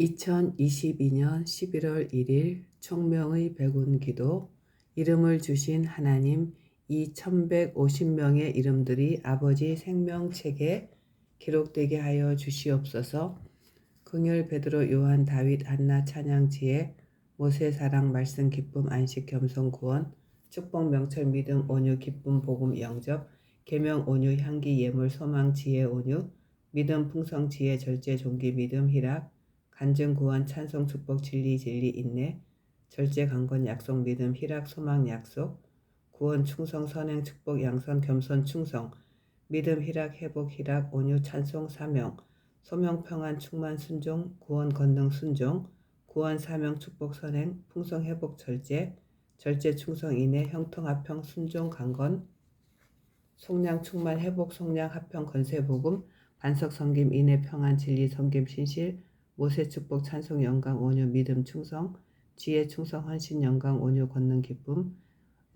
2022년 11월 1일 총명의 백운 기도 이름을 주신 하나님 이 1150명의 이름들이 아버지 생명책에 기록되게 하여 주시옵소서. 긍휼 베드로 요한 다윗 안나 찬양지에 모세 사랑 말씀 기쁨 안식 겸손 구원 축복 명철 믿음 온유 기쁨 복음 영접 계명 온유 향기 예물 소망 지혜 온유 믿음 풍성 지혜 절제 종기 믿음 희락 간증 구원 찬송 축복 진리 진리 인내 절제 강건 약속 믿음 희락 소망 약속 구원 충성 선행 축복 양선 겸손 충성 믿음 희락 회복 희락 온유 찬송 사명 소명 평안 충만 순종 구원 건능 순종 구원 사명 축복 선행 풍성 회복 절제 절제 충성 인내 형통 합평 순종 강건 속량 충만 회복 속량 합평 건세 복음 반석 섬김 인내 평안 진리 섬김 신실 모세 축복 찬송 영광 온유 믿음 충성 지혜 충성 헌신 영광 온유 권능 기쁨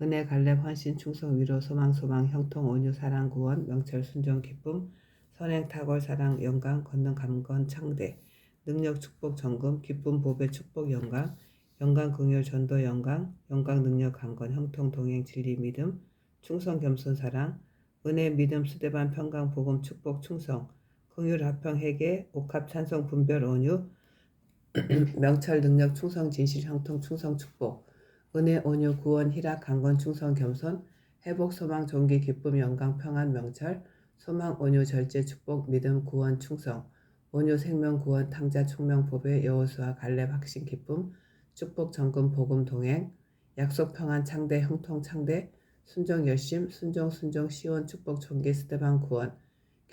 은혜 갈렙 헌신 충성 위로 소망 소망 형통 온유 사랑 구원 명철 순종 기쁨 선행 탁월 사랑 영광 권능 감건 창대 능력 축복 정금 기쁨 보배 축복 영광 영광 긍휼 전도 영광 영광 능력 강건 형통 동행 진리 믿음 충성 겸손 사랑 은혜 믿음 수대반 평강 복음 축복 충성 긍휼 합평 회개 옥합 찬송 분별 온유 명철 능력 충성 진실 형통 충성 축복 은혜 온유 구원 희락 강건 충성 겸손 회복 소망 종기 기쁨 영광 평안 명철 소망 온유 절제 축복 믿음 구원 충성 온유 생명 구원 탕자 총명 보배 여호수아 갈렙 확신 기쁨 축복 정금 복음 동행 약속 평안 창대 형통 창대 순종 열심 순종 순종 시원 축복 종기 스테반 구원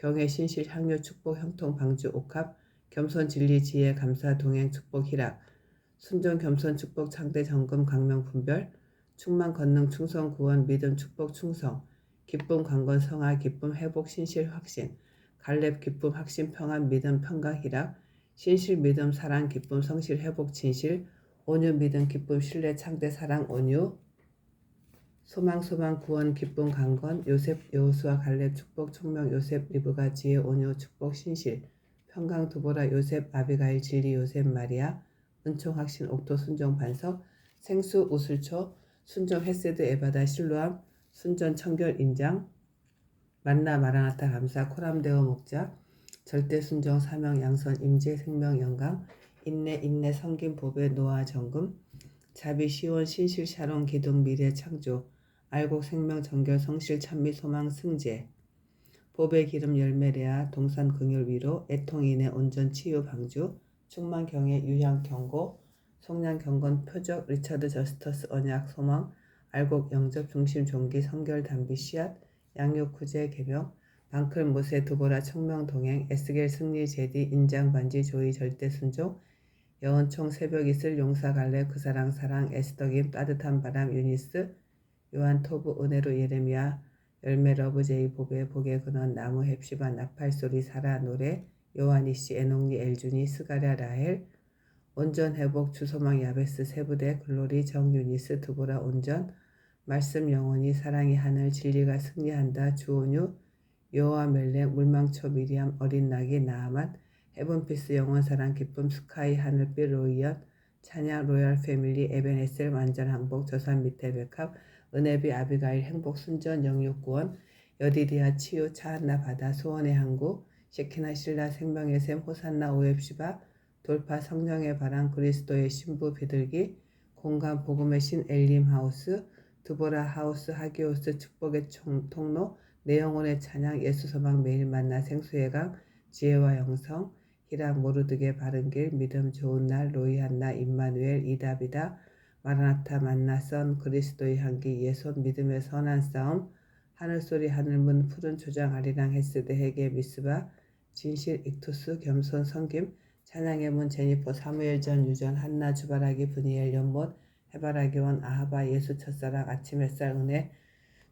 경애 신실 향유 축복 형통 방주 옥합 겸손 진리 지혜 감사 동행 축복 희락 순종 겸손 축복 창대 정금 강명 분별 충만 건능 충성 구원 믿음 축복 충성 기쁨 강건 성화 기쁨 회복 신실 확신 갈렙 기쁨 확신 평안 믿음 평강 희락 신실 믿음 사랑 기쁨 성실 회복 진실 온유 믿음 기쁨 신뢰 창대 사랑 온유 소망 소망 구원 기쁨 강건 요셉 여호수아 갈렙 축복 총명 요셉 리브가 지혜 온유 축복 신실. 평강 두보라 요셉 아비가일 진리 요셉 마리아. 은총 확신 옥토 순종 반석. 생수 우슬초. 순종 헤세드 에바다 실로암. 순전 청결 인장. 만나 마라나타 감사 코람데오 목자. 절대 순종 사명 양선 임재 생명 영광. 인내 인내 성김 보배 노아 정금. 자비 시원 신실 샤론 기둥 미래 창조 알곡 생명 정결 성실 찬미 소망 승재 보배 기름 열매레아 동산 긍휼 위로 애통인의 온전 치유 방주. 충만 경의 유향 경고. 송량 경건 표적 리차드 저스터스 언약 소망. 알곡 영접 중심 종기 성결 담비 씨앗. 양육 구제 개명. 방클 모세 두보라 청명 동행. 에스겔 승리 제디 인장 반지 조이 절대 순종. 여원총 새벽 이슬 용사 갈래 그 사랑 사랑. 에스더김 따뜻한 바람 유니스 요한 토브 은혜로 예레미야 열매 러브 제이 보배 복의 근원 나무 햅시바 나팔소리 사라 노래 요한이씨 에녹리 엘준이 스가랴 라헬 온전 회복 주소망 야베스 세부대 글로리 정유니스 두보라 온전 말씀 영원히 사랑이 하늘 진리가 승리한다 주온유 여호와 멜렉 물망초 미리암 어린 낙이 나아만 헤븐피스 영원 사랑 기쁨 스카이 하늘빛 로이언 찬양 로얄 패밀리 에벤에셀 완전 항복 저산 밑에 백합 은혜비 아비가일 행복 순전 영육 구원 여디디아 치유 차한나 바다 소원의 항구 시키나 신라 생명의 샘 호산나 오앱시바 돌파 성령의 바람 그리스도의 신부 비둘기 공간 복음의 신 엘림 하우스 두보라 하우스 하기오스 축복의 총, 통로 내 영혼의 찬양 예수 소망 매일 만나 생수의 강 지혜와 영성 희락 모르드게 바른 길 믿음 좋은 날 로이한나 임마누엘 이다비다 마라나타 만나 선 그리스도의 향기 예손 믿음의 선한 싸움 하늘소리 하늘문 푸른 초장 아리랑 헤스드 헤게 미스바 진실 익투스 겸손 성김 찬양의 문 제니포 사무엘 전 유전 한나 주바라기 분이엘 연못 해바라기원 아하바 예수 첫사랑 아침 햇살 은혜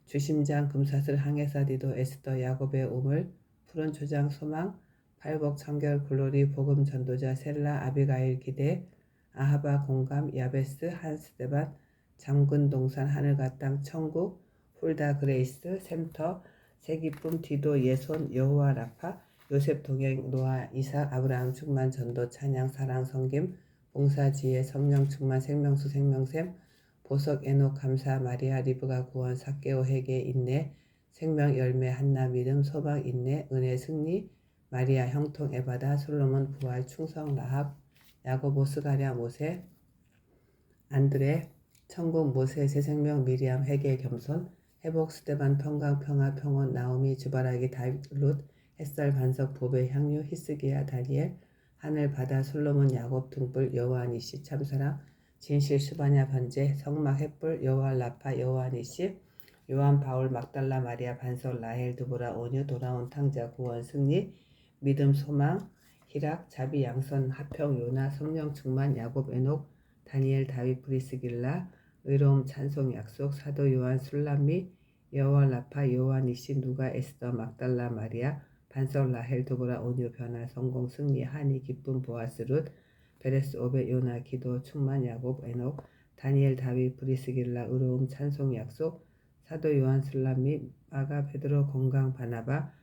주심장 금사슬 항해사 디도 에스더 야곱의 우물 푸른 초장 소망 팔복 청결 글로리 복음 전도자 셀라 아비가일 기대 아하바 공감 야베스 한스데반 장군 동산 하늘과 땅 천국 홀다 그레이스 샘터 세기쁨 디도 예손 여호와 라파 요셉 동행 노아 이삭 아브라함 충만 전도 찬양 사랑 성김 봉사 지혜 성령 충만 생명수 생명샘 보석 에녹 감사 마리아 리브가 구원 사케오 회개 인내 생명 열매 한나 믿음 소망 인내 은혜 승리 마리아 형통 에바다 솔로몬 부활 충성 라합 야고보 스 가랴 모세 안드레 천국 모세 새 생명 미리암 회개 겸손 회복 스테반 평강 평화 평온 나오미 주바라기 다윗 룻 햇살 반석 보배 향유 히스기야 다니엘 하늘 바다 솔로몬 야곱 등불 여호와 니시 참사랑 진실 수바냐 번제 성막 햇불 여호와 라파 여호와 니시 요한 바울 막달라 마리아 반석 라헬 두보라 오뉴 돌아온 탕자 구원 승리 믿음 소망 히락 자비 양선 하평 요나 성령 충만 야곱 에녹 다니엘 다윗 브리스길라 의로움 찬송 약속 사도 요한 술람미 여호와 라파 여호와 니시 누가 에스더 막달라 마리아 반석 라헬 도보라 오뉴 변화 성공 승리 한이 기쁨 보아스 룻 베레스 오베 요나 기도 충만 야곱 에녹 다니엘 다윗 브리스길라 의로움 찬송 약속 사도 요한 슬람미 마가 베드로 건강 바나바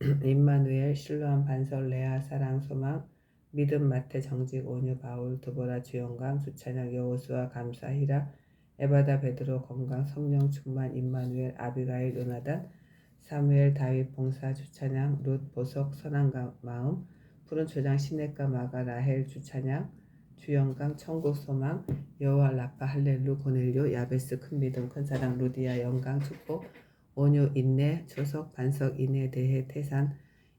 임마누엘 실로암 반석 레아 사랑 소망 믿음 마태 정직 오뉴 바울 드보라 주영강 주찬양 여호수아 감사 히라 에바다 베드로 건강 성령 충만 임마누엘 아비가일 요나단 사무엘 다윗 봉사 주찬양 룻 보석 선한 마음 푸른 초장 시냇가 마가 라헬 주찬양 주영강 천국 소망 여호와 라파 할렐루 고넬료 야베스 큰 믿음 큰 사랑 루디아 영강 축복 온유 인내 조석 반석 인내 대해 태산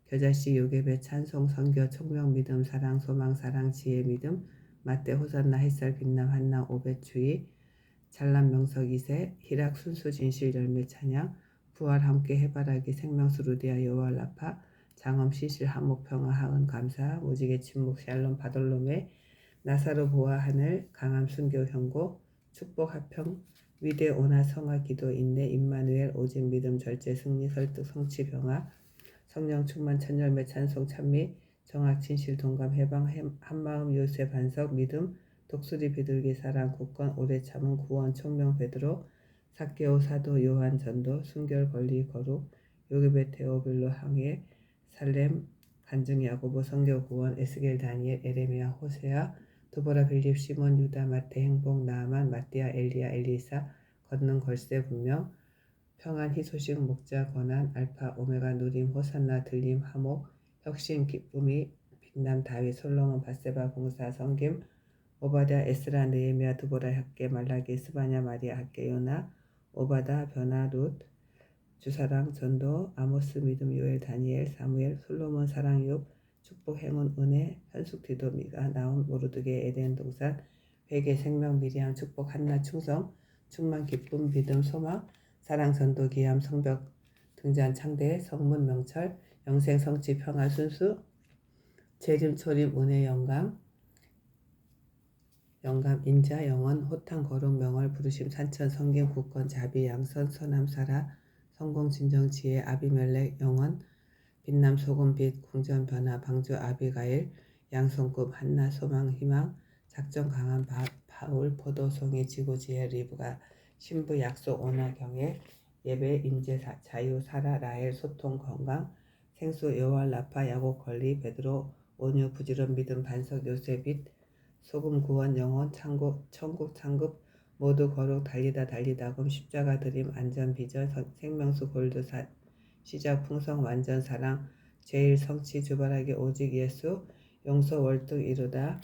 겨자씨 요괴배 찬송 선교 청명 믿음 사랑 소망 사랑 지혜 믿음 마떼 호산나 햇살 빛남 한나 오베추이 잘난 명석 이세 희락 순수 진실 열매 찬양 부활 함께 해바라기 생명수 루디아 여호와 라파 장엄 시실 한목 평화 하은 감사 오직의 침묵 샬롬 바돌롬의 나사로 보아 하늘 강함 순교 형고 축복 하평 위대 오나 성화 기도 인내 임마누엘 오직 믿음 절제 승리 설득 성취 병화 성령 충만 천열매 찬송 찬미 정학 진실 동감 해방 한마음 요새 반석 믿음 독수리 비둘기 사랑 국권 오래 참은 구원 총명 베드로 사케오 사도 요한 전도 순결 권리 거룩 요괴베 테오빌로 항해 살렘 간증 야고보 성교 구원 에스겔 다니엘 에레미야 호세아 두보라 빌립 시몬 유다 마태 행복 나아만 마띠아 엘리야 엘리사 걷는 걸세 분명 평안 희소식 목자 권한 알파 오메가 누림 호산나 들림 하목 혁신 기쁨이 빛남 다윗 솔로몬 바세바 봉사 성김 오바다 에스라 느헤미야 두보라 학계 말라기 스바냐 마리아 학계 요나 오바다 변화 룻 주사랑 전도 아모스 믿음 요엘 다니엘 사무엘 솔로몬 사랑 욥 축복 행운 은혜 현숙 디도미가 나온 모르드게 에덴 동산 회개 생명 미리암 축복 한나 충성 충만 기쁨 믿음 소망 사랑 전도 기함 성벽 등잔 창대 성문 명철 영생 성취 평화 순수 재림 초림 은혜 영감 영감 인자 영원 호탕 거룩 명월 부르심 산천 성김 국권 자비 양선 서남 사라 성공 진정 지혜 아비멜렉 영원 빛남 소금 빛 궁전 변화 방주 아비가일 양손급 한나 소망 희망 작정 강한 바, 바울 포도송이 지고지혜 리브가 신부 약속 오나 경애 예배 사, 자유 사라 라헬 소통 건강 생수 여호와 라파 야고 권리 베드로 온유 부지런 믿음 반석 요셉빛 소금 구원 영원 창국 천국 창급 모두 거룩 달리다 달리다 금 십자가 드림 안전 비전 생명수 골드 사, 시작 풍성 완전 사랑. 제일 성취 주발하게 오직 예수. 용서 월등 이루다.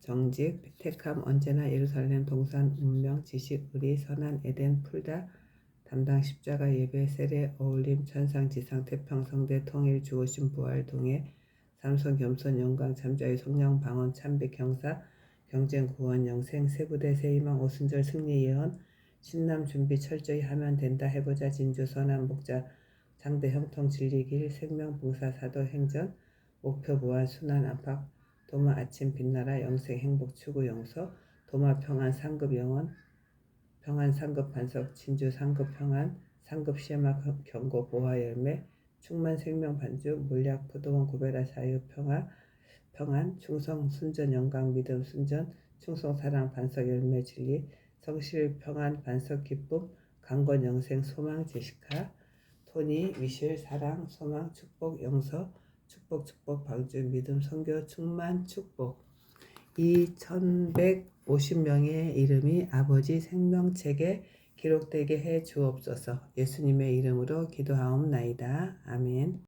정직 택함 언제나 예루살렘 동산 운명 지식 의리 선한 에덴 풀다. 담당 십자가 예배 세례 어울림 천상 지상 태평 성대 통일 주오신 부활 동해. 삼손 겸손 영광 잠자유 성령 방언 참백 경사. 경쟁 구원 영생 세부대 세희망 오순절 승리 예언 신남 준비 철저히 하면 된다 해보자 진주 선한 목자 장대 형통 진리길 생명 봉사 사도 행전 목표 보안 순환 안팎 도마 아침 빛나라 영생 행복 추구 영서 도마 평안 상급 영원 평안 상급 반석 진주 상급 평안 상급 시마 경고 보화 열매 충만 생명 반주 물약 포도원 구베라 자유 평화 평안 충성 순전 영광 믿음 순전 충성 사랑 반석 열매 진리 성실 평안 반석 기쁨 강건 영생 소망 지식하 토니, 미셸, 사랑, 소망, 축복, 영서, 축복, 축복, 방주, 믿음, 선교, 충만, 축복. 이 1150명의 이름이 아버지 생명책에 기록되게 해 주옵소서. 예수님의 이름으로 기도하옵나이다. 아멘.